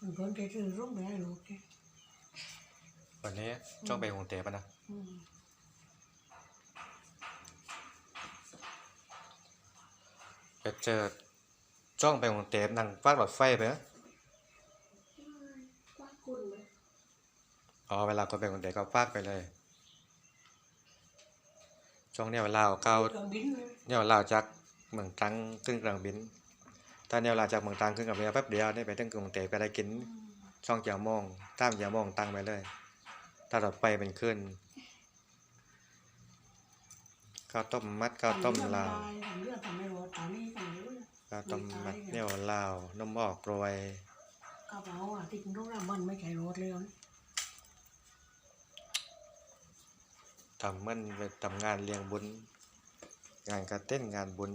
มันคนจะซื้อร่มไปให้ลูกเนี่ยวันนี้จ้องไปกรุงเทพอะนะอืมไปเจอจ้องไปกรุงเทพนั่งฟากรถไฟไปนะว่าคุณไหมอ๋อเวลาคนไปกรุงเทพก็ฟากไปเลยช่วงเนี้ยเวลาเอาเข้าเครื่องบินเลยเนี่ยเวลาจากเมืองตรังขึ้นเครื่องบิน ถ้าเนี่ยเวลาจากเมืองตรังขึ้นเครื่องบินแป๊บเดียวได้ไปถึงกรุงเทพก็ได้กินช่องเจียวโมงตามเจียวโมงตั้งไปเลยถ้ารถไฟเป็นขึ้นข้าวต้มมัดข้าวต้มลาวทำเรื่องทำไม่รอดตอนนี้ทำไม่รู้เลยข้าวต้มมัดเนี่ยลาวนมออกโรยกระเป๋าอะที่คุณรู้ว่ามันไม่ใช่รถเลยนะทำมันไปทำงานเลี้ยงบุญงานกระเต้นงานบุญ